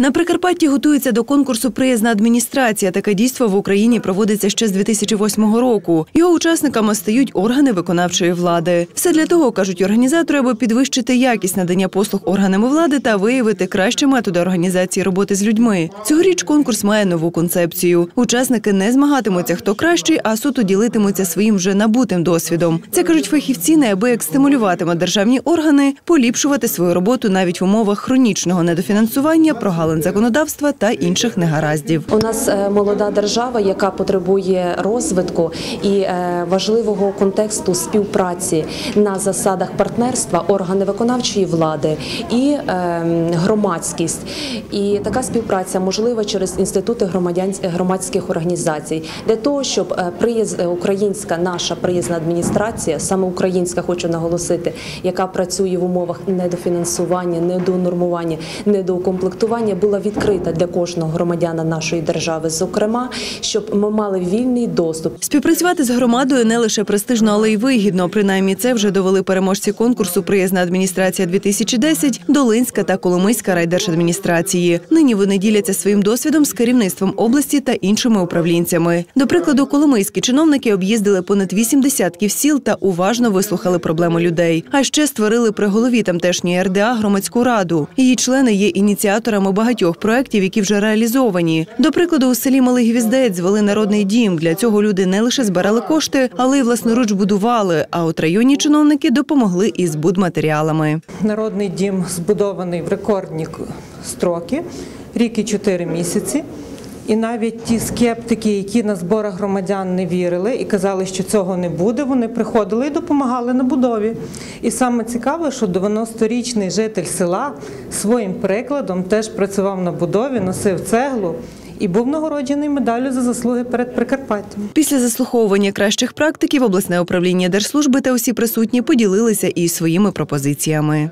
На Прикарпатті готується до конкурсу Приязна адміністрація. Таке дійство в Україні проводиться ще з 2008 року. Його учасниками стають органи виконавчої влади. Все для того, кажуть організатори, аби підвищити якість надання послуг органами влади та виявити кращі методи організації роботи з людьми. Цьогоріч конкурс має нову концепцію. Учасники не змагатимуться, хто кращий, а суто ділитимуться своїм вже набутим досвідом. Це кажуть фахівці, неабияк стимулюватиме державні органи поліпшувати свою роботу навіть в умовах хронічного недофінансування, прогалин законодавства та інших негараздів. У нас е, молода держава, яка потребує розвитку і е, важливого контексту співпраці на засадах партнерства, органи виконавчої влади і е, громадськість. І така співпраця можлива через інститути громадських організацій для того, щоб приїзд українська наша приїзна адміністрація, саме українська, хочу наголосити, яка працює в умовах недофінансування, недонормування, недоукомплектування, була відкрита для кожного громадяна нашої держави, зокрема, щоб ми мали вільний доступ. Співпрацювати з громадою не лише престижно, але й вигідно. Принаймні це вже довели переможці конкурсу Приязна адміністрація 2010 Долинська та Коломийська райдержадміністрації. Нині вони діляться своїм досвідом з керівництвом області та іншими управлінцями. До прикладу, коломийські чиновники об'їздили понад вісім десятків сіл та уважно вислухали проблеми людей. А ще створили при голові тамтешньої РДА громадську раду. Її члени є ініціаторами багатьох проєктів, які вже реалізовані. До прикладу, у селі Малий Гвіздець звели народний дім. Для цього люди не лише збирали кошти, але й власноруч будували. А от районні чиновники допомогли із будматеріалами. Народний дім збудований в рекордні строки, рік і чотири місяці. І навіть ті скептики, які на зборах громадян не вірили і казали, що цього не буде, вони приходили і допомагали на будові. І саме цікаве, що 90-річний житель села своїм прикладом теж працював на будові, носив цеглу і був нагороджений медаллю за заслуги перед Прикарпаттям. Після заслуховування кращих практиків обласне управління держслужби та усі присутні поділилися і своїми пропозиціями.